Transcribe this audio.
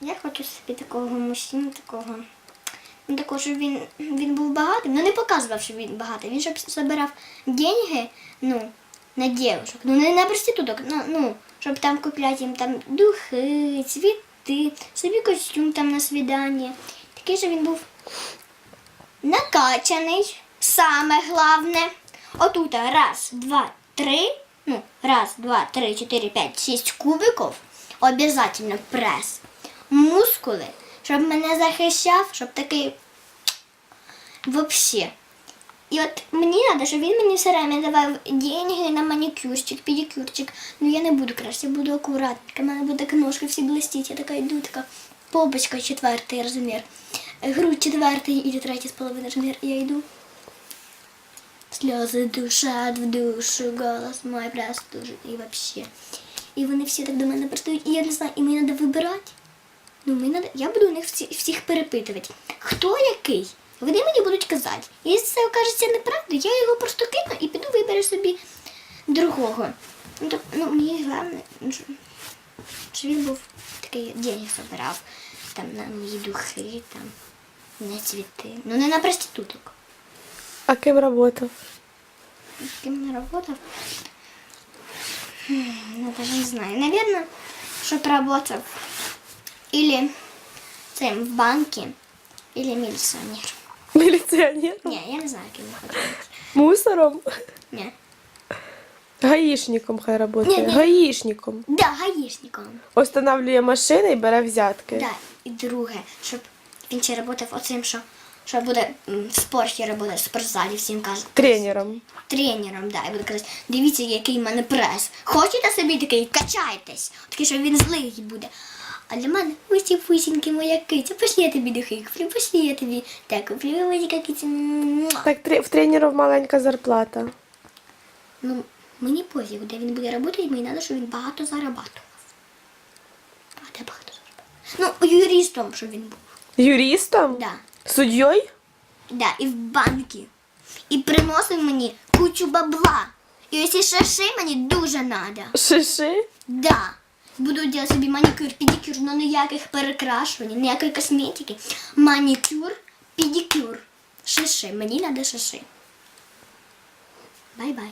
Я хочу собі такого мужчину, такого. Ну, щоб він, він був багатим. Ну не показував, що він багатий. Він щоб збирав деньги, ну, на дівчинок. Ну не на проституток, ну, ну, щоб там купляти їм там духи, цвіти, собі костюм там на свідання. Такий, щоб він був накачаний, саме головне. Отут раз, два, три. Ну, раз, два, три, чотири, п'ять, шість кубиків. Обязательно прес. Мускули, щоб мене захищав, щоб такий вообще. І от мені треба, щоб він мені все время давав деньги на манікюрчик, педикюрчик. Ну я не буду краще, я буду акуратненька. У мене буде ножки всі блистіть. Я така йду, така попочка четвертий розмір, грудь четвертий і третій з половиною розмір. Я йду. Сльози душать в душу, голос мой простужен і вообще. І вони всі так до мене пристають, і я не знаю, і мені треба вибирати. Ну, мені надо, я буду у них всі, всіх перепитувати. Хто який? Вони мені будуть казати. І якщо це окажеться неправда, я його просто кину і піду виберу собі другого. Ну, так, ну мені головне, ну, що- він був такий деньги збирав. Там на мої духи, там, на цвіти. Ну не на проституток. А ким працював? Кем не? Хм, Ну, даже не знаю. Наверное, чтоб работал или цим в банке, или милиционер. Міліціонер? Не, я не знаю, кем я хочу бути. Мусором? Не. Гаїшником хай працює. Ні, ні. Гаїшником. Да, гаїшником. Останавлює машини і бере взятки. Да. І друге, щоб він ще працював оцим, що, що буде м, в спорті працювати, в спортзалі всім каже. Тренером. Тренером, да, і буде казати, дивіться, який в мене прес. Хочете собі такий, качайтесь. Такий, що він злий буде. А для мене усі пусіньки моя киця, пошли я тобі духи куплю, пошли я тобі так куплю, велика киця. Муа. Так тре- в тренерів маленька зарплата. Ну, мені пофігу, де він буде працювати, мені треба, щоб він багато зарабатував. А де багато зарабатував? Ну, юристом, щоб він був. Юристом? Да. Суддєю? Да, і в банки. І приносив мені кучу бабла. І ось ці шаши мені дуже надо. Шиши? Да. Буду делать собі манікюр, педикюр, но ніяких перекрашувань, ніякої косметики. Манікюр, педикюр. Шиши. Мені надо шиши. Бай-бай.